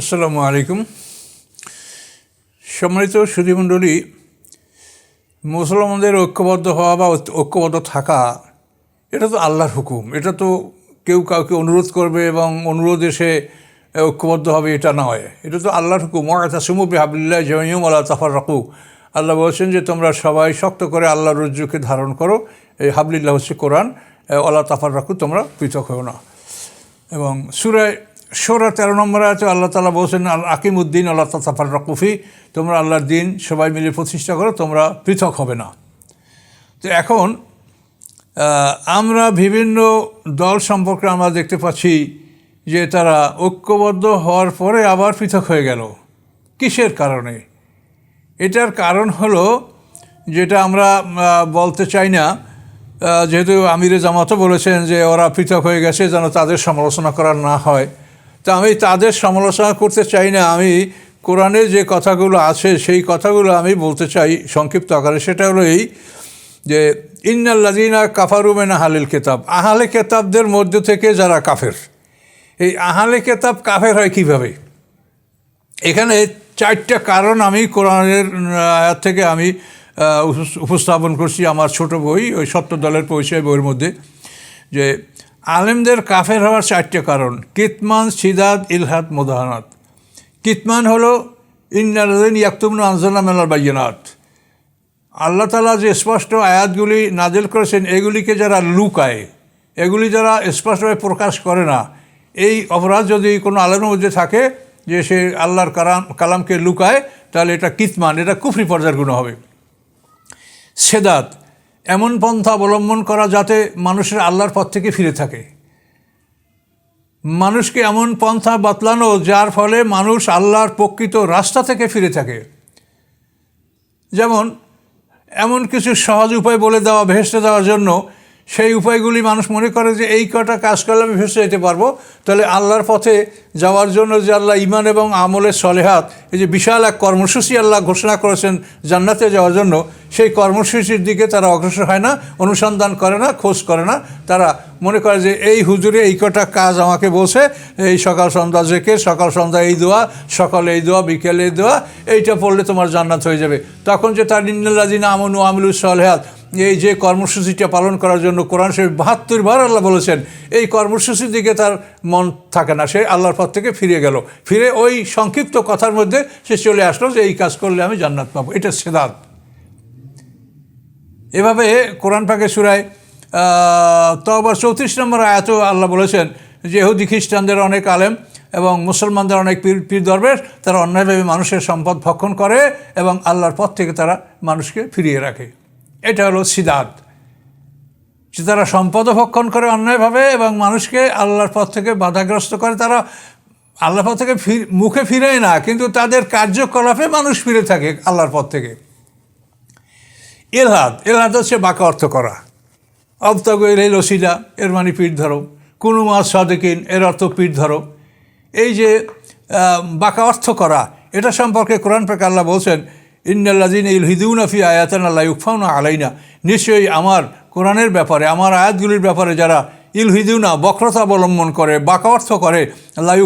আসসালামু আলাইকুম। সম্মানিত সুধীমণ্ডলী, মুসলমানদের ঐক্যবদ্ধ হওয়া বা ঐক্যবদ্ধ থাকা, এটা তো আল্লাহর হুকুম। এটা তো কেউ কাউকে অনুরোধ করবে এবং অনুরোধ এসে ঐক্যবদ্ধ হবে, এটা নয়। এটা তো আল্লাহর হুকুম। ওয়াতা সুমুবি হাবিল্লাহ জয়ুম আল্লাহ তাফার রাকু আল্লাহ বলছেন যে, তোমরা সবাই শক্ত করে আল্লাহ রজ্জুকে ধারণ করো। এই হাবলিল্লাহ হচ্ছে কোরআন। আল্লাহ তাফার রাকু তোমরা পৃথক হও না। এবং সুরায় সোরা তেরো নম্বরে আছে, আল্লাহ তালা বলছেন আকিম উদ্দিন আল্লাহ তাফার রকুফি তোমরা আল্লাহর দিন সবাই মিলে প্রতিষ্ঠা করো, তোমরা পৃথক হবে না। তো এখন আমরা বিভিন্ন দল সম্পর্কে আমরা দেখতে পাচ্ছি যে তারা ঐক্যবদ্ধ হওয়ার পরে আবার পৃথক হয়ে গেল। কিসের কারণে? এটার কারণ হলো, যেটা আমরা বলতে চাই না যেহেতু আমিরে জামাতও বলেছেন যে ওরা পৃথক হয়ে গেছে, যেন তাদের সমালোচনা করা না হয়। তা আমি তাদের সমালোচনা করতে চাই না। আমি কোরআনে যে কথাগুলো আছে, সেই কথাগুলো আমি বলতে চাই সংক্ষিপ্ত আকারে। সেটা হলো এই যে ইন্নাল্লাদিনা কাফারুমেন আহালিল কেতাব। আহালে কেতাবদের মধ্য থেকে যারা কাফের, এই আহালে কেতাব কাফের হয় কীভাবে? এখানে চারটা কারণ আমি কোরআনের আয়াত থেকে আমি উপস্থাপন করছি আমার ছোট বই, ওই সত্য দলের পরিচয় বইয়ের মধ্যে। যে আলেমদের কাফের হওয়ার চারটে কারণ। কিতমান, সিদাদ, ইলহাদ, মোদাহানাত। কিতমান হলো ইন্নাদিন ইয়াকুমন আনজাল্লা মেলার বাইনাত আল্লাহ তালা যে স্পষ্ট আয়াতগুলি নাজেল করেছেন, এগুলিকে যারা লুকায়, এগুলি যারা স্পষ্টভাবে প্রকাশ করে না, এই অপরাধ যদি কোনো আলেমের মধ্যে থাকে, যে সে আল্লাহর কালাম কালামকে লুকায়, তাহলে এটা কিতমান, এটা কুফরি পর্যায়ের গুণ হবে। সেদাত এমন পন্থা অবলম্বন করা যাতে মানুষের আল্লাহর পথ থেকে ফিরে থাকে। মানুষকে এমন পন্থা বাতলানো যার ফলে মানুষ আল্লাহর প্রকৃত রাস্তা থেকে ফিরে থাকে। যেমন, এমন কিছু সহজ উপায় বলে দেওয়া, ভেসতে দেওয়ার জন্য সেই উপায়গুলি মানুষ মনে করে যে এই কটা কাজ করলে আমি ভেসে যেতে পারব। তাহলে আল্লাহর পথে যাওয়ার জন্য যে আল্লাহ ইমান এবং আমলের সলেহাত, এই যে বিশাল এক কর্মসূচি আল্লাহ ঘোষণা করেছেন জান্নাতে যাওয়ার জন্য, সেই কর্মসূচির দিকে তারা অগ্রসর হয় না, অনুসন্ধান করে না, খোঁজ করে না। তারা মনে করে যে এই হুজুরে এই কটা কাজ আমাকে বলছে, এই সকাল সন্ধ্যা জেকে সকাল সন্ধ্যা এই দোয়া, সকালে এই দোয়া, বিকেলে এই দোয়া, এইটা পড়লে তোমার জান্নাত হয়ে যাবে। তখন যে তার নিন্নাল্লাদিনা আমনু আমিলুস সলেহাত এই যে কর্মসূচিটা পালন করার জন্য কোরআন শরীফ বাহাত্তর বার আল্লাহ বলেছেন, এই কর্মসূচির দিকে তার মন থাকে না। সে আল্লাহর পথ থেকে ফিরে গেল। ফিরে ওই সংক্ষিপ্ত কথার মধ্যে সে চলে আসলো যে, এই কাজ করলে আমি জান্নাত পাবো। এটা সেদাত। এভাবে কোরআন পাকে সুরায় তো আবার চৌত্রিশ নম্বর আয়াত আল্লাহ বলেছেন যে হুদি খ্রিস্টানদের অনেক আলেম এবং মুসলমানদের অনেক পীর পীর দরবেশ, তারা অন্যায়ভাবে মানুষের সম্পদ ভক্ষণ করে এবং আল্লাহর পথ থেকে তারা মানুষকে ফিরিয়ে রাখে। এটা হলো সিদাত, যে তারা সম্পদও ভক্ষণ করে অন্যায়ভাবে এবং মানুষকে আল্লাহর পথ থেকে বাধাগ্রস্ত করে, তারা আল্লাহর পথ থেকে ফির, মুখে ফিরেই না, কিন্তু তাদের কার্যকলাপে মানুষ ফিরে থাকে আল্লাহর পথ থেকে। এলহাদ এলহাদ হচ্ছে বাঁকা অর্থ করা। অবতগ এই লসিদা এর মানে পিঠ ধরো। কোনো মাস সাদেকিন, এর অর্থ পিঠ ধরো। এই যে বাঁকা অর্থ করা, এটা সম্পর্কে কোরআন পাক আল্লাহ বলছেন ইন্নাল্লাদিন ইল হিদুনাফি আয়াতান আল্লাহ ইউফাউনা আলাইনা। নিশ্চয়ই আমার কোরআনের ব্যাপারে, আমার আয়াতগুলির ব্যাপারে যারা ইল হিদুনা বক্রতা অবলম্বন করে বাঁকা অর্থ করে আল্লাহ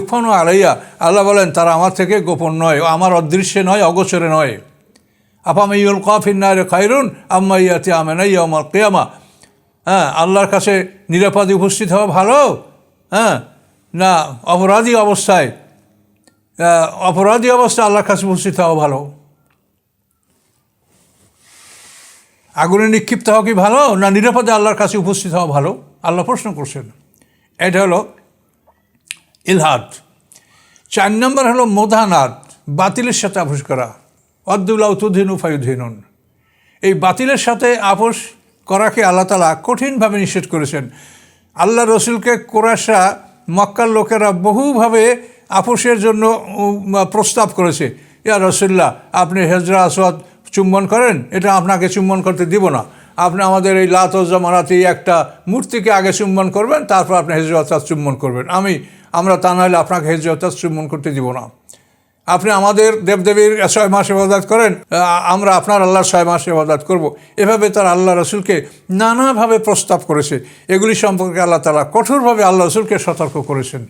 আলাইয়া, আল্লাহ বলেন, তারা আমার থেকে গোপন নয় আমার অদৃশ্যে নয়, অগোচরে নয়। আপামাইউল কফিন্নারে খাইরুন আম্মাইয়াতে আমেনাই আমার কেয়ামা। হ্যাঁ আল্লাহর কাছে নিরাপদে উপস্থিত হওয়া ভালো? হ্যাঁ না, অপরাধী অবস্থায় অপরাধী অবস্থায় আল্লাহর কাছে উপস্থিত হওয়া ভালো? আগুনে নিক্ষিপ্ত হওয়া কি ভালো না নিরাপদে আল্লাহর কাছে উপস্থিত হওয়া ভালো? আল্লাহ প্রশ্ন করছেন। এটা হলো ইলহাদ। চার নম্বর হলো মোধানাদ বাতিলের সাথে আপোষ করা। অদ্দুল্লাহ তুধিনু ফায়ুধিনুন। এই বাতিলের সাথে আপোষ করাকে আল্লাহ তালা কঠিনভাবে নিষেধ করেছেন। আল্লাহ রসুলকে কোরাসা মক্কার লোকেরা বহুভাবে আপোষের জন্য প্রস্তাব করেছে। ইয়া রসুল্লাহ আপনি হেজরা, আসওয়াদ চুম্বন করেন, এটা আপনাকে চুম্বন করতে দিব না। আপনি আমাদের এই লাত জামানাতে একটা মূর্তিকে আগে চুম্বন করবেন, তারপর আপনি হেজরত চুম্বন করবেন। আমি, আমরা তা নাহলে আপনাকে হেজরত চুম্বন করতে দিব না। আপনি আমাদের দেবদেবীর ছয় মাস ইবাদত করেন আমরা আপনার আল্লাহর ছয় মাস ইবাদত করব। এভাবে তার আল্লাহ রসুলকে নানাভাবে প্রস্তাব করেছে। এগুলি সম্পর্কে আল্লাহ তালা কঠোরভাবে আল্লাহ রসুলকে সতর্ক করেছেন।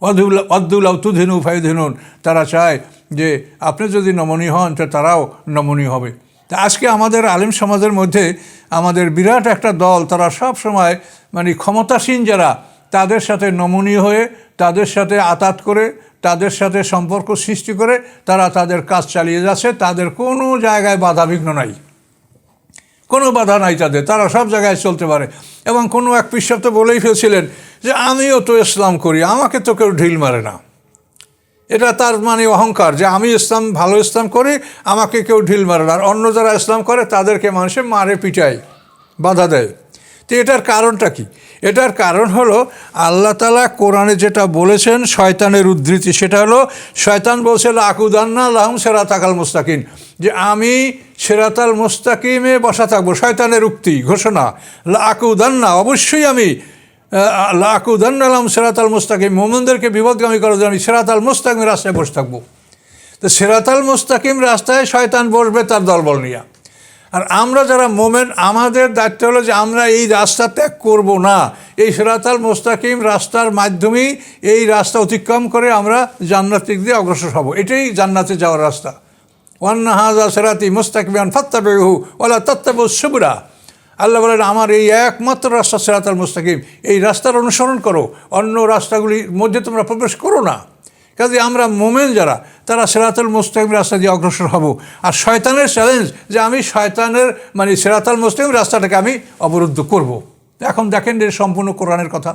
অদুল্লা অদ্দুল্লাহ তুধেনু ফায়ুধেনুন। তারা চায় যে আপনি যদি নমনীয় হন, তো তারাও নমনীয় হবে। তা আজকে আমাদের আলিম সমাজের মধ্যে আমাদের বিরাট একটা দল, তারা সব সময় মানে ক্ষমতাসীন যারা, তাদের সাথে নমনীয় হয়ে, তাদের সাথে আতাত করে, তাদের সাথে সম্পর্ক সৃষ্টি করে, তারা তাদের কাজ চালিয়ে যাচ্ছে। তাদের কোনো জায়গায় বাধাবিঘ্ন নাই। কোনো বাধা নাই তাদের, তারা সব জায়গায় চলতে পারে। এবং কোনো এক পিসাব তো বলেই ফেলছিলেন যে, আমিও তো ইসলাম করি, আমাকে তো কেউ ঢিল মারে না। এটা তার মানে অহংকার যে, আমি ইসলাম, ভালো ইসলাম করি, আমাকে কেউ ঢিল মারে না। আর অন্য যারা ইসলাম করে, তাদেরকে মানুষে মারে, পিটায়, বাধা দেয়। তো এটার কারণটা কি? এটার কারণ হলো আল্লাহ তালা কোরআনে যেটা বলেছেন, শয়তানের উদ্ধৃতি, সেটা হলো শয়তান বলছে আকুদান্না লাহম সেরা তাকাল মুস্তাকিম, যে আমি সেরাতাল মুস্তাকিমে বসা থাকব, শয়তানের উক্তি, ঘোষণা। আকুদান্না অবশ্যই আমি আকুদান্না আলম সেরাত আল মুস্তাকিম, মোমনদেরকে বিপদগামী করার জন্য আমি সেরাত আল মুস্তাকিম রাস্তায় বসে থাকব। তো সেরাত আল মুস্তাকিম রাস্তায় শয়তান বসবে তার দলবল নিয়ে। আমরা যারা মোমেন, আমাদের দায়িত্ব হলো যে আমরা এই রাস্তা ত্যাগ করব না। এই সেরাতাল মোস্তাকিম রাস্তার মাধ্যমেই এই রাস্তা অতিক্রম করে আমরা জান্নাত দিক দিয়ে অগ্রসর হব। এটাই জান্নাতে যাওয়ার রাস্তা। ওয়ান্না হাজা সেরাতি মোস্তাকিমান ফাত্তাবেহু ওলা তত্তাবু সুবরা আল্লাহ বলেন, আমার এই একমাত্র রাস্তা সেরাতাল মুস্তাকিম। এই রাস্তার অনুসরণ করো। অন্য রাস্তাগুলির মধ্যে তোমরা প্রবেশ করো না। কাজে আমরা মোমেন যারা, তারা সেরাতাল মুস্তাকিম রাস্তা দিয়ে অগ্রসর হব আর শয়তানের চ্যালেঞ্জ যে আমি শয়তানের মানে সেরাতাল মুস্তাকিম রাস্তাটাকে আমি অবরুদ্ধ করব। এখন দেখেন এর সম্পূর্ণ কোরআনের কথা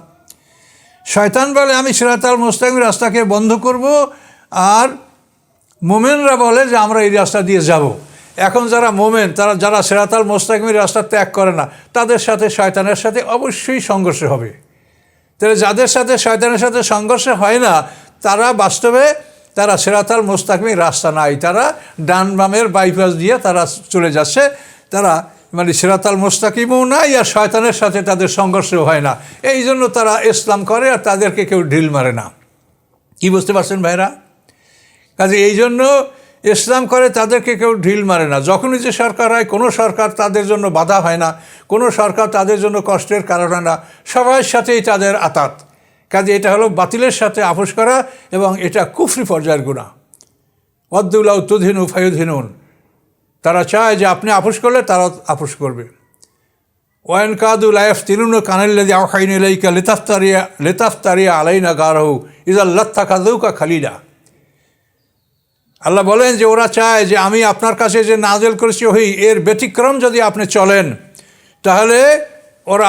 শয়তান বলে, আমি সেরাতাল মুস্তাকিম রাস্তাকে বন্ধ করব, আর মোমেনরা বলে যে আমরা এই রাস্তা দিয়ে যাব। এখন যারা মোমেন, তারা, যারা সেরাতাল মোস্তাকিমের রাস্তা ত্যাগ করে না, তাদের সাথে শয়তানের সাথে অবশ্যই সংঘর্ষ হবে তাহলে যাদের সাথে শয়তানের সাথে সংঘর্ষ হয় না তারা বাস্তবে তারা সেরাতাল মোস্তাকিমের রাস্তা নাই। তারা ডান বামের বাইপাস দিয়ে তারা চলে যাচ্ছে। তারা মানে সেরাতাল মোস্তাকিমও নাই আর শয়তানের সাথে তাদের সংঘর্ষও হয় না। এই জন্য তারা ইসলাম করে আর তাদেরকে কেউ ঢিল মারে না। কি বুঝতে পারছেন ভাইরা? কাজে এই জন্য ইসলাম করে তাদেরকে কেউ ঢিল মারে না। যখনই যে সরকার হয়, কোনো সরকার তাদের জন্য বাধা হয় না। কোনো সরকার তাদের জন্য কষ্টের কারণ হয় না। সবার সাথেই তাদের আতাত। কাজে এটা হলো বাতিলের সাথে আপোষ করা এবং এটা কুফরি পর্যায়ের গুণা। অদ্দুল্লাহ তুধিনু ফায়ুধিনুন তারা চায় যে আপনি আপোষ করলে তারা আপোষ করবে। ওয়ান কাদুল আয়ফ তিরুন কানাল্লাদি আওহাইন ইলাইকা লেতাফতারিয়া লেতাফতারিয়া আলাইনা গারহু ইজাল্লাত্তা কাদৌকা খালিলা। আল্লাহ বলেন যে ওরা চায় যে আমি আপনার কাছে যে নাজেল করেছি ওই এর ব্যতিক্রম যদি আপনি চলেন, তাহলে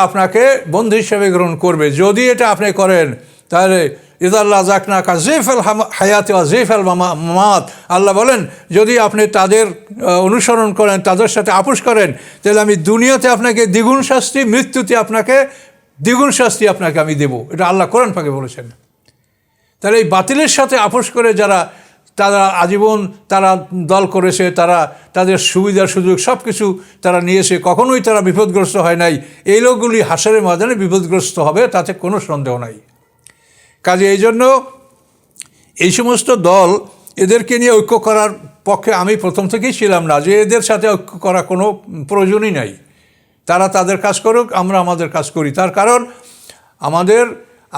আপনাকে বন্ধু হিসেবে গ্রহণ করবে। যদি এটা আপনি করেন, তাহলে ইদাল্লাহ জাকনা কা জেফেল হায়াতে জেফেল মামাত। আল্লাহ বলেন, যদি আপনি তাদের অনুসরণ করেন, তাদের সাথে আপোষ করেন, তাহলে আমি দুনিয়াতে আপনাকে দ্বিগুণ শাস্তি, মৃত্যুতে আপনাকে দ্বিগুণ শাস্তি আপনাকে আমি দেব। এটা আল্লাহ কোরআন পাকে বলেছেন। তাহলে এই বাতিলের সাথে আপোষ করে যারা তারা আজীবন তারা দল করেছে, তারা তাদের সুবিধার সুযোগ সব কিছু তারা নিয়েছে। কখনোই তারা বিপদগ্রস্ত হয় নাই। এই লোকগুলি হাসারের ময়দানে বিপদগ্রস্ত হবে, তাতে কোনো সন্দেহ নাই। কাজে এই জন্য এই সমস্ত দল এদেরকে নিয়ে ঐক্য করার পক্ষে আমি প্রথম থেকেই ছিলাম না, যে এদের সাথে ঐক্য করা কোনো প্রয়োজনই নাই। তারা তাদের কাজ করুক, আমরা আমাদের কাজ করি। তার কারণ আমাদের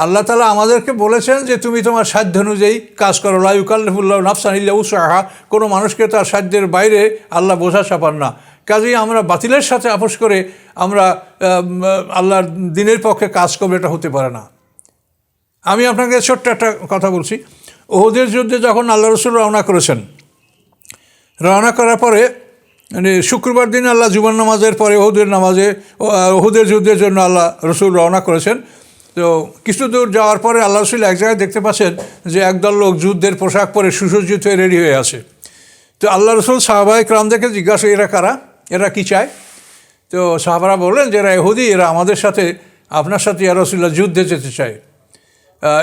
আল্লাহ তালা আমাদেরকে বলেছেন যে তুমি তোমার সাধ্য অনুযায়ী কাজ করো। লাইকাল্লাহুল্লাহ নাফসানিল্লা উৎসাহা কোনো মানুষকে তার সাধ্যের বাইরে আল্লাহ বোঝা চাপান না। কাজেই আমরা বাতিলের সাথে আপোষ করে আমরা আল্লাহর দিনের পক্ষে কাজ করব এটা হতে পারে না। আমি আপনাকে ছোট্ট একটা কথা বলছি। ওহুদের যুদ্ধে যখন আল্লাহ রসুল রওনা করেছেন, রওনা করার পরে মানে শুক্রবার দিন আল্লাহ জুবান নামাজের পরে ওহুদের নামাজে ওহুদের যুদ্ধের জন্য আল্লাহ রসুল রওনা করেছেন। তো কিছু দূর যাওয়ার পরে আল্লাহ রসুল এক জায়গায় দেখতে পাচ্ছেন যে একদল লোক যুদ্ধের পোশাক পরে সুসজ্জিত হয়ে রেডি হয়ে আছে। তো আল্লাহ রসুল সাহাবাই ক্রামদেরকে জিজ্ঞাসা, এরা কারা? এরা কি চায়? তো সাহাবারা বললেন যে এরা এহুদি এরা আমাদের সাথে, আপনার সাথে ইয়া রসুল্লাহ যুদ্ধে যেতে চায়।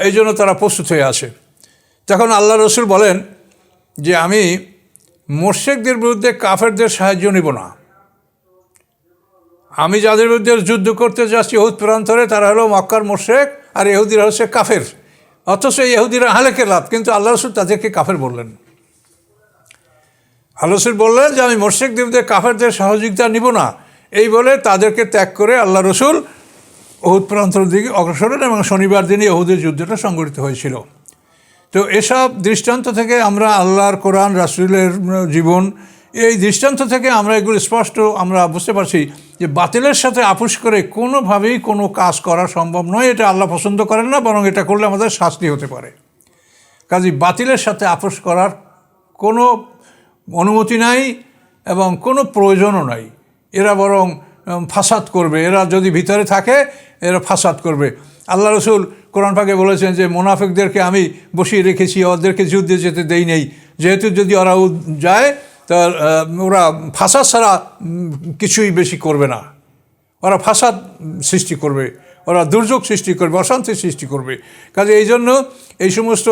এই জন্য তারা প্রস্তুত হয়ে আছে। তখন আল্লাহ রসুল বলেন যে, আমি মোর্শেকদের বিরুদ্ধে কাফেরদের সাহায্য নিব না। আমি যাদের বিরুদ্ধে যুদ্ধ করতে যাচ্ছি ইহুদ প্রান্তরে, তারা হলো মক্কার মোর্শেক আর ইহুদিরা হচ্ছে কাফের। অথচ ইহুদিরা হালেকে লাভ, কিন্তু আল্লাহ রসুল তাদেরকে কাফের বললেন। আল্লাহ রসুল বললেন যে, আমি মোর্শেকদের বিরুদ্ধে কাফেরদের সহযোগিতা নিব না। এই বলে তাদেরকে ত্যাগ করে আল্লাহ রসুল অহুদ প্রান্তর দিকে অগ্রসর হলেন এবং শনিবার দিনই অহুদের যুদ্ধটা সংগঠিত হয়েছিল। তো এসব দৃষ্টান্ত থেকে আমরা আল্লাহর কোরআন, রাসুলের জীবন এই দৃষ্টান্ত থেকে আমরা এগুলো স্পষ্ট আমরা বুঝতে পারছি যে বাতিলের সাথে আপোষ করে কোনোভাবেই কোনো কাজ করা সম্ভব নয়। এটা আল্লাহ পছন্দ করেন না, বরং এটা করলে আমাদের শাস্তি হতে পারে। কাজে বাতিলের সাথে আপোষ করার কোনো অনুমতি নাই এবং কোনো প্রয়োজনও নাই। এরা বরং ফাসাদ করবে। এরা যদি ভিতরে থাকে, এরা ফাসাদ করবে। আল্লাহ রসুল কোরআন পাকে বলেছেন যে, মোনাফিকদেরকে আমি বসিয়ে রেখেছি ওদেরকে যুদ্ধে যেতে দেই নেই। যেহেতু যদি ওরা যায় তা ওরা ফাসাদ ছাড়া কিছুই বেশি করবে না। ওরা ফাসাদ সৃষ্টি করবে, ওরা দুর্যোগ সৃষ্টি করবে, অশান্তি সৃষ্টি করবে। কাজে এই জন্য এই সমস্ত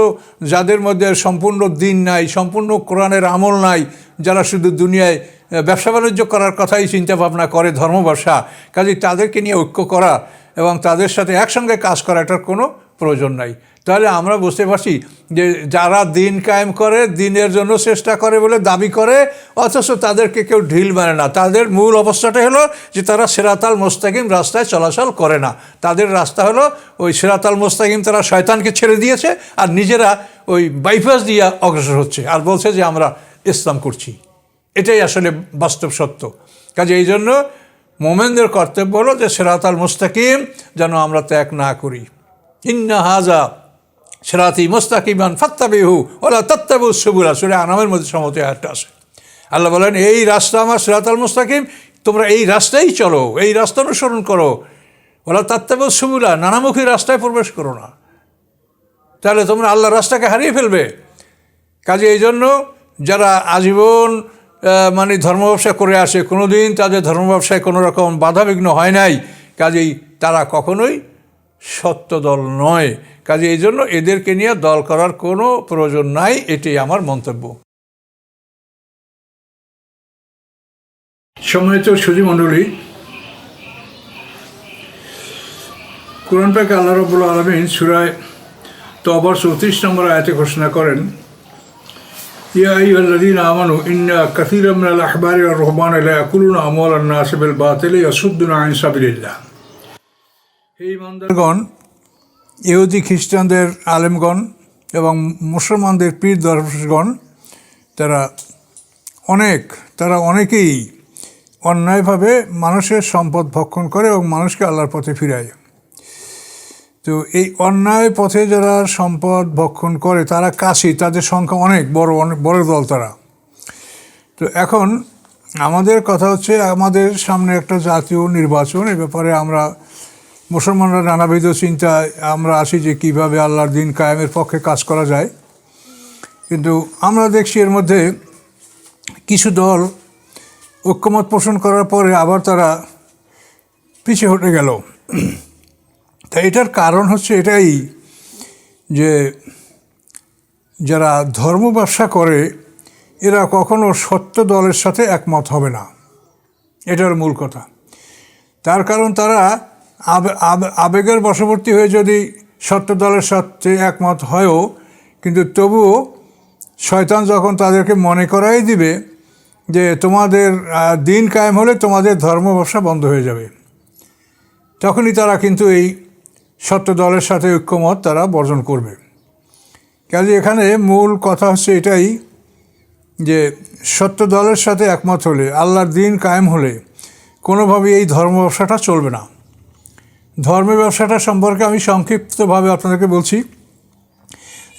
যাদের মধ্যে সম্পূর্ণ দিন নাই, সম্পূর্ণ কোরআনের আমল নাই, যারা শুধু দুনিয়ায় ব্যবসা বাণিজ্য করার কথাই চিন্তা ভাবনা করে ধর্ম ব্যবসা কাজে তাদেরকে নিয়ে ঐক্য করা এবং তাদের সাথে একসঙ্গে কাজ করা, এটার কোনো প্রয়োজন নাই। তাহলে আমরা বুঝতে পারছি যে যারা দিন কায়েম করে, দিনের জন্য চেষ্টা করে বলে দাবি করে, অথচ তাদেরকে কেউ ঢিল মানে না। তাদের মূল অবস্থাটা হলো যে তারা সেরাতাল মোস্তাকিম রাস্তায় চলাচল করে না। তাদের রাস্তা হলো ওই সেরাতাল মোস্তাকিম তারা শয়তানকে ছেড়ে দিয়েছে আর নিজেরা ওই বাইপাস দিয়ে অগ্রসর হচ্ছে আর বলছে যে আমরা ইসলাম করছি। এটাই আসলে বাস্তব সত্য। কাজে এই জন্য মোমেনদের কর্তব্য হলো যে সেরাতাল মুস্তাকিম যেন আমরা ত্যাগ না করি। ইন্না হাজা সেরাতি মুস্তাকিমান ফাত্তাবিহু ওলা তত্তাবু সুবুরা সুরে আনামের মধ্যে সমতে একটা আছে। আল্লাহ বলেন, এই রাস্তা আমার, সেরাতাল মুস্তাকিম, তোমরা এই রাস্তায় চলো, এই রাস্তা অনুসরণ করো। ওলা তত্তাবু সুবুরা নানামুখী রাস্তায় প্রবেশ করো না। তাহলে তোমরা আল্লাহর রাস্তাকে হারিয়ে ফেলবে। কাজে এই জন্য যারা আজীবন মানে ধর্ম ব্যবসা করে আসে কোনো দিন তাদের ধর্ম ব্যবসায় কোনো রকম বাধাবিঘ্ন হয় নাই। কাজেই তারা কখনোই সত্য দল নয়। কাজে এই জন্য এদেরকে নিয়ে দল করার কোনো প্রয়োজন নাই এটি আমার মন্তব্য। সম্মানিত সুজি মণ্ডলী, কোরআন পাকে আল্লাহ রবুল্লা আলমিন সুরায় তবর চৌত্রিশ নম্বর আয়াতে ঘোষণা করেন, ইয়া আইয়ুহাল্লাযীনা আমানু ইন্না কাসীরাম মিনাল আহবারি ওয়ার রুহবানি লা ইয়াকুলুনা আমওয়ালান নাস বিল বাতিলি ইয়াসুদ্দুনা আন সাবিলিল্লাহ। হে ইমানদারগণ ইহুদি খ্রিস্টানদের আলেমগণ এবং মুসলমানদের পীর দর্শগণ তারা অনেক, তারা অনেকেই অন্যায়ভাবে মানুষের সম্পদ ভক্ষণ করে এবং মানুষকে আল্লাহর পথে ফিরায়। তো এই অন্যায় পথে যারা সম্পদ ভক্ষণ করে, তারা কাশি, তাদের সংখ্যা অনেক, বড় অনেক, বড় দল তারা। তো এখন আমাদের কথা হচ্ছে, আমাদের সামনে একটা জাতীয় নির্বাচন, এ ব্যাপারে আমরা মুসলমানরা নানাবিধ চিন্তায় আমরা আসি যে কীভাবে আল্লাহর দিন কায়েমের পক্ষে কাজ করা যায়। কিন্তু আমরা দেখছি এর মধ্যে কিছু দল ঐক্যমত পোষণ করার পরে আবার তারা পিছিয়ে হটে গেল। তা এটার কারণ হচ্ছে এটাই যে যারা ধর্ম ব্যবসা করে, এরা কখনো সত্য দলের সাথে একমত হবে না। এটার মূল কথা। তার কারণ তারা আবেগের বশবর্তী হয়ে যদি সত্য দলের সাথে একমত হয়ও, কিন্তু তবুও শয়তান যখন তাদেরকে মনে করাই দিবে যে তোমাদের দিন কায়েম হলে তোমাদের ধর্ম ব্যবসা বন্ধ হয়ে যাবে, তখনই তারা কিন্তু এই সত্য দলের সাথে ঐক্যমত তারা বর্জন করবে। কাজে এখানে মূল কথা হচ্ছে এটাই যে সত্য দলের সাথে একমত হলে, আল্লাহর দিন কায়েম হলে কোনোভাবেই এই ধর্ম ব্যবসাটা চলবে না। ধর্মের ব্যবসাটা সম্পর্কে আমি সংক্ষিপ্তভাবে আপনাদেরকে বলছি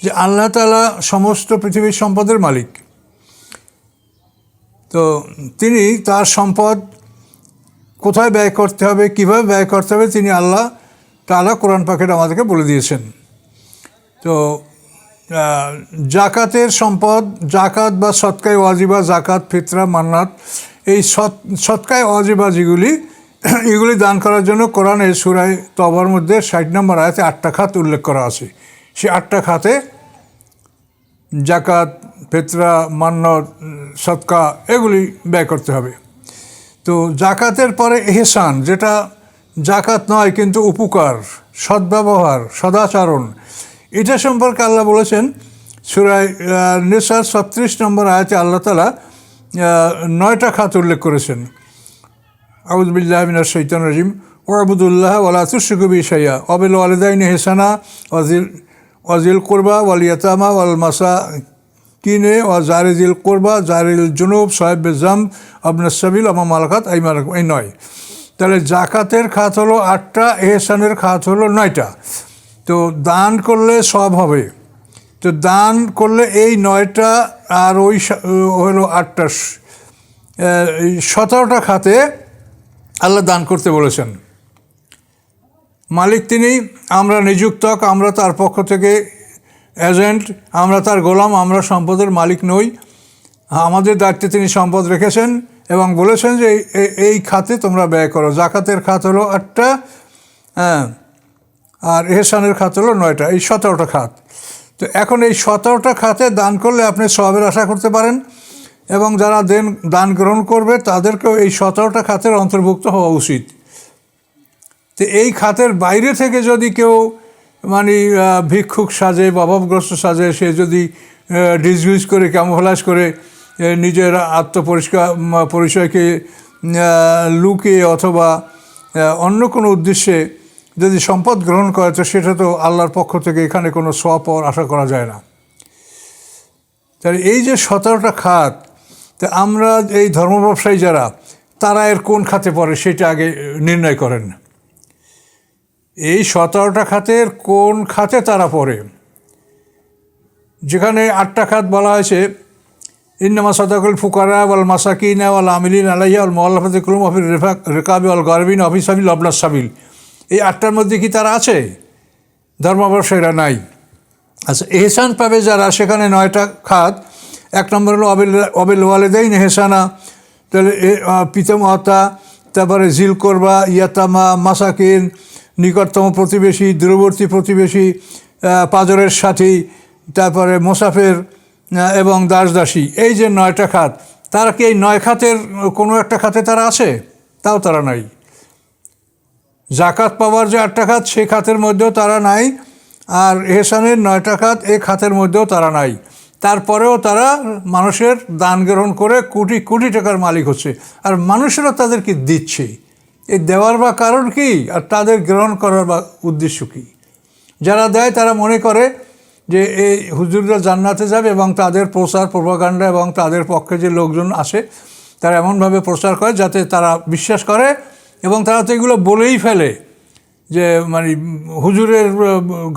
যে আল্লাহ তালা সমস্ত পৃথিবীর সম্পদের মালিক। তো তিনি তার সম্পদ কোথায় ব্যয় করতে হবে, কীভাবে ব্যয় করতে হবে, তিনি আল্লাহ তালা কোরআন পাখিটা আমাদেরকে বলে দিয়েছেন। তো জাকাতের সম্পদ, জাকাত বা সৎকায় ওয়াজিবা, জাকাত, ফিতরা, মান্নাত, এই সৎ, সৎকায় ওয়াজিবা যেগুলি এগুলি দান করার জন্য কোরআনের সুরায় তবার মধ্যে ষাট নম্বর আয়াতে আটটা খাত উল্লেখ করা আছে। সেই আটটা খাতে জাকাত ফেতরা, মান্নত সৎকা এগুলি ব্যয় করতে হবে। তো জাকাতের পরে এহসান, যেটা জাকাত নয় কিন্তু উপকার, সদ্ব্যবহার, সদাচরণ, এটা সম্পর্কে আল্লাহ বলেছেন, সুরায় নেসার ছত্রিশ নম্বর আয়াতে আল্লাহ তালা নয়টা খাত উল্লেখ করেছেন। আউজবিল্লাহ মিনার সৈতান রাজিম। ওয়াবুদুল্লাহ ওলা তুসুকবি সাইয়া অবিল ওয়ালিদাইন হেসানা ওয়াজিল ওয়াজিল কোরবা ওয়াল ইয়াতামা ওয়াল মাসা কিনে ওয়া জারিজিল কোরবা জারিল জুনুব, সাহেব জাম আবনাস সাবিল আমা মালাকাত এই মালাক এই নয়। তাহলে জাকাতের খাত হলো আটটা, এহসানের খাত হলো নয়টা। তো দান করলে সব হবে। তো দান করলে এই নয়টা আর ওই হলো আটটা। সতেরোটা খাতে আল্লাহ দান করতে বলেছেন। মালিক তিনি, আমরা নিযুক্তক আমরা তার পক্ষ থেকে এজেন্ট, আমরা তার গোলাম, আমরা সম্পদের মালিক নই। আমাদের দায়িত্বে তিনি সম্পদ রেখেছেন এবং বলেছেন যে এই- খাতে তোমরা ব্যয় করো। জাকাতের খাত হলো আটটা হ্যাঁ আর এহসানের খাত হলো নয়টা, এই সতেরোটা খাত। তো এখন এই সতেরোটা খাতে দান করলে আপনি সবের আশা করতে পারেন। এবং যারা দেন, দান গ্রহণ করবে, তাদেরকেও এই সতেরোটা খাতের অন্তর্ভুক্ত হওয়া উচিত। তো এই খাতের বাইরে থেকে যদি কেউ মানে ভিক্ষুক সাজে বা অভাবগ্রস্ত সাজে, সে যদি ডিসইউজ করে, ক্যামোফ্লাজ করে নিজের আত্মপরিষ্কার পরিচয়কে লুকে অথবা অন্য কোনো উদ্দেশ্যে যদি সম্পদ গ্রহণ করে, তো সেটা তো আল্লাহর পক্ষ থেকে এখানে কোনো স্বপর আশা করা যায় না। তাহলে এই যে সতেরোটা খাত তা আমরা এই ধর্ম ব্যবসায়ী যারা, তারা এর কোন খাতে পড়ে সেটা আগে নির্ণয় করেন। এই সতেরোটা খাতের কোন খাতে তারা পড়ে? যেখানে আটটা খাত বলা হয়েছে, ইন্নামা সদাকুল ফুকারা ওয়াল মাসাকিন ওয়াল আমিলিন আলাইয়া ওয়াল মোয়াল্লাফাতে কুলুম অফির রেফাক, রেকাবি ওয়াল গরবিন অফিস সাবিল অবনাস সাবিল এই আটটার মধ্যে কি তারা আছে? ধর্ম ব্যবসায়ীরা নাই। আচ্ছা এহসান পাবে যারা, সেখানে নয়টা খাত এক নম্বর হলো অবেল অবেল ওয়ালেদাইন এহসানা তাহলে এ- পিতামাতা তারপরে জিল করবা ইয়াতামা, মাসাকিন, নিকটতম প্রতিবেশী, দূরবর্তী প্রতিবেশী পাজরের সাথী, তারপরে মোসাফের এবং দাসদাসী। এই যে নয়টা খাত, তারা কি এই নয় খাতের কোনো একটা খাতে তারা আছে? তাও তারা নাই। জাকাত পাওয়ার যে আটটা খাত সেই খাতের মধ্যেও তারা নাই, আর এহসানের নয়টা খাত এই খাতের মধ্যেও তারা নাই। তারপরেও তারা মানুষের দান গ্রহণ করে কোটি কোটি টাকার মালিক হচ্ছে। আর মানুষেরা তাদেরকে দিচ্ছে। এই দেওয়ার বা কারণ কি? আর তাদের গ্রহণ করার বা উদ্দেশ্য কী? যারা দেয় তারা মনে করে যে এই হুজুররা জান্নাতে যাবে এবং তাদের প্রচার, প্রভাকাণ্ডা এবং তাদের পক্ষে যে লোকজন আসে, তারা এমনভাবে প্রচার করে যাতে তারা বিশ্বাস করে এবং তারা তো এগুলো বলেই ফেলে। যে মানে হুজুরের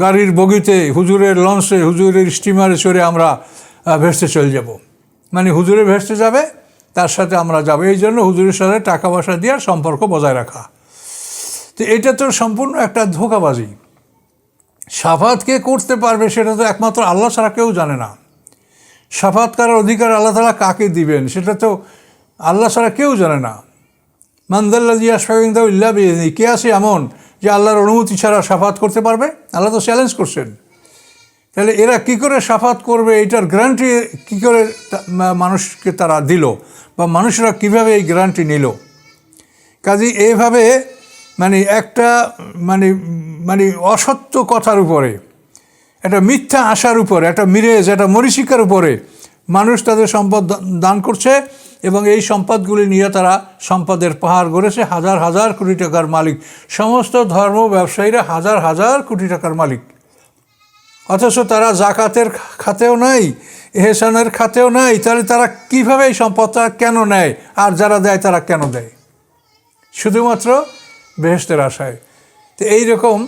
গাড়ির বগিতে, হুজুরের লঞ্চে, হুজুরের স্টিমারে চড়ে আমরা ভেসতে চলে যাব। মানে হুজুরে ভেসতে যাবে, তার সাথে আমরা যাব। এই জন্য হুজুরের সাথে টাকা পয়সা দিয়ে সম্পর্ক বজায় রাখা। তো এটা তো সম্পূর্ণ একটা ধোকাবাজি। সাফাত কে করতে পারবে সেটা তো একমাত্র আল্লাহ ছাড়া কেউ জানে না। সাফাত করার অধিকার আল্লাহ তালা কাকে দিবেন, সেটা তো আল্লাহ ছাড়া কেউ জানে না। মান্দাল্লা জিয়া সাহিন্দা ইল্লা কে আছে এমন যে আল্লাহর অনুমতি ছাড়া সাফাত করতে পারবে? আল্লাহ তো চ্যালেঞ্জ করছেন। তাহলে এরা কি করে সাফাত করবে? এটার গ্যারান্টি কি করে মানুষকে তারা দিল? বা মানুষরা কীভাবে এই গ্যারান্টি নিল? কাজে এইভাবে মানে একটা মানে মানে অসত্য কথার উপরে, একটা মিথ্যা আশার উপরে, একটা মিরেজ, একটা মরিচিকার উপরে মানুষ তাদের সম্পদ দান করছে। এবং এই সম্পদগুলি নিয়ে তারা সম্পদের পাহাড় গড়েছে, হাজার হাজার কোটি টাকার মালিক। সমস্ত ধর্ম ব্যবসায়ীরা হাজার হাজার কোটি টাকার মালিক। অথচ তারা জাকাতের খাতেও নাই, এহসানের খাতেও নাই, তাহলে তারা কীভাবে এই সম্পদটা কেন নেয়? আর যারা দেয়, তারা কেন দেয়? শুধুমাত্র বেহেস্তের আশায়। তো এইরকম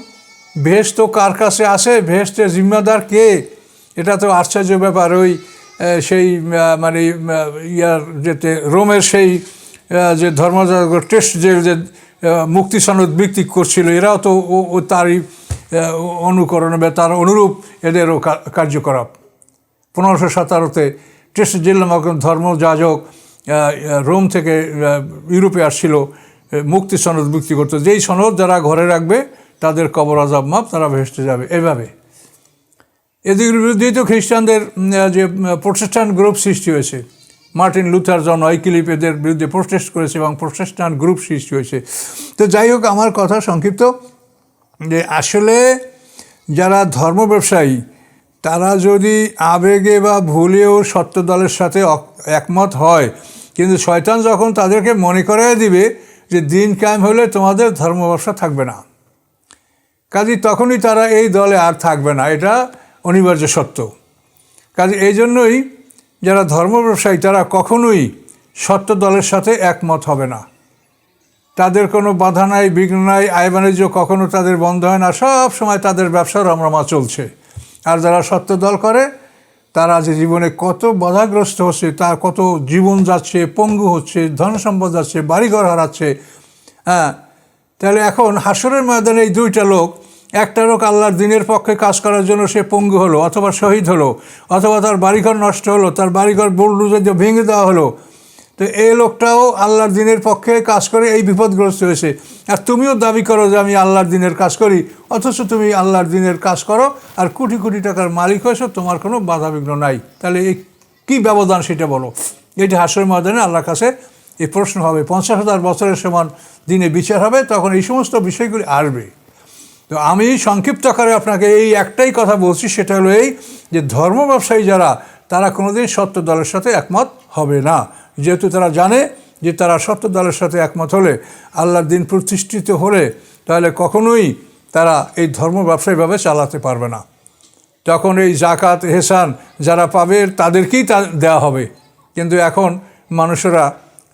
বেহেস্ত কার কাছে আসে? বেহেস্তের জিম্মাদার কে? এটা তো আশ্চর্য ব্যাপার। ওই সেই মানে ইয়ার যেতে, রোমের সেই যে ধর্মযাজক টেস্ট যে মুক্তি সনদ বিক্রি করছিল, এরাও তো ও- তারই অনুকরণ বা তার অনুরূপ এদেরও কার্যকলাপ। পনেরোশো সতেরোতে টেস্ট জেলা ধর্মযাজক রোম থেকে ইউরোপে আসছিল মুক্তি সনদ বিক্রি করতো। যেই সনদ যারা ঘরে রাখবে, তাদের কবর আজাব মাপ, তারা ভেসতে যাবে। এভাবে। এদের বিরুদ্ধেই তো খ্রিস্টানদের যে প্রোটেস্ট্যান্ট গ্রুপ সৃষ্টি হয়েছে, মার্টিন লুথার, জন ওয়াইকিলিপ এদের বিরুদ্ধে প্রোটেস্ট করেছে এবং প্রোটেস্ট্যান্ট গ্রুপ সৃষ্টি হয়েছে। তো যাই হোক, আমার কথা সংক্ষিপ্ত, যে আসলে যারা ধর্ম ব্যবসায়ী, তারা যদি আবেগে বা ভুলেও সত্য দলের সাথে একমত হয়, কিন্তু শয়তান যখন তাদেরকে মনে করাই দিবে যে দিন কায়েম হলে তোমাদের ধর্ম ব্যবসা থাকবে না কাজী তখনই তারা এই দলে আর থাকবে না। এটা অনিবার্য সত্য। কাজে এই জন্যই যারা ধর্ম ব্যবসায়ী, তারা কখনোই সত্য দলের সাথে একমত হবে না। তাদের কোনো বাধা নাই, বিঘ্ন নাই আয় বাণিজ্য কখনো তাদের বন্ধ হয় না, সব সময় তাদের ব্যবসা রমরমা চলছে। আর যারা সত্য দল করে, তারা যে জীবনে কত বাধাগ্রস্ত হচ্ছে, তার কত জীবন যাচ্ছে, পঙ্গু হচ্ছে, ধন সম্পদ যাচ্ছে, বাড়িঘর হারাচ্ছে হ্যাঁ তাহলে এখন হাসরের ময়দানে এই দুইটা লোক একটা লোক আল্লাহর দিনের পক্ষে কাজ করার জন্য সে পঙ্গু হলো, অথবা শহীদ হলো, অথবা তার বাড়িঘর নষ্ট হলো, তার বাড়িঘর বোল্ডুজে ভেঙে দেওয়া হলো। তো এই লোকটাও আল্লাহর দিনের পক্ষে কাজ করে এই বিপদগ্রস্ত হয়েছে। আর তুমিও দাবি করো যে আমি আল্লাহর দিনের কাজ করি, অথচ তুমি আল্লাহর দিনের কাজ করো, আর কোটি কোটি টাকার মালিক হয়েছো, তোমার কোনো বাধাবিঘ্ন নাই। তাহলে এই কী ব্যবধান সেটা বলো? এটি হাসর ময়দানে আল্লাহর কাছে এই প্রশ্ন হবে, পঞ্চাশ হাজার বছরের সমান দিনে বিচার হবে, তখন এই সমস্ত বিষয়গুলি আসবে। তো আমি সংক্ষিপ্ত আকারে আপনাকে এই একটাই কথা বলছি, সেটা হলো এই যে ধর্ম ব্যবসায়ী যারা, তারা কোনোদিন সত্য দলের সাথে একমত হবে না। যেহেতু তারা জানে যে তারা সত্য দলের সাথে একমত হলে, আল্লাহর দিন প্রতিষ্ঠিত হলে, তাহলে কখনোই তারা এই ধর্ম ব্যবসায়ীভাবে চালাতে পারবে না। তখন এই জাকাত হেসান যারা পাবে, তাদেরকেই তা দেওয়া হবে। কিন্তু এখন মানুষেরা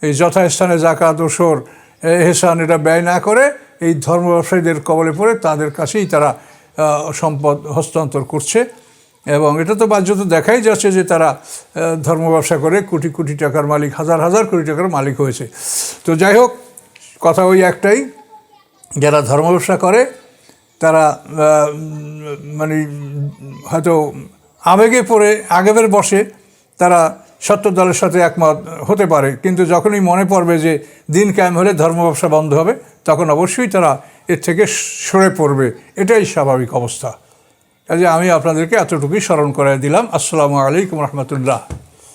এই যথাস্থানে জাকাত ওসর হেসান এটা ব্যয় না করে এই ধর্ম ব্যবসায়ীদের কবলে পড়ে তাদের কাছেই তারা সম্পদ হস্তান্তর করছে। এবং এটা তো বাহ্যত দেখাই যাচ্ছে যে তারা ধর্ম ব্যবসা করে কোটি কোটি টাকার মালিক, হাজার হাজার কোটি টাকার মালিক হয়েছে। তো যাই হোক, কথা ওই একটাই, যারা ধর্ম ব্যবসা করে, তারা মানে হয়তো আবেগে পড়ে, আগেবের বসে, তারা সত্য দলের সাথে একমত হতে পারে। কিন্তু যখনই মনে পড়বে যে দিন কায়েম হলে ধর্ম ব্যবসা বন্ধ হবে, তখন অবশ্যই তারা এর থেকে সরে পড়বে। এটাই স্বাভাবিক অবস্থা। কাজে আমি আপনাদেরকে এতটুকুই স্মরণ করাই দিলাম। আসসালামু আলাইকুম রহমতুল্লাহ।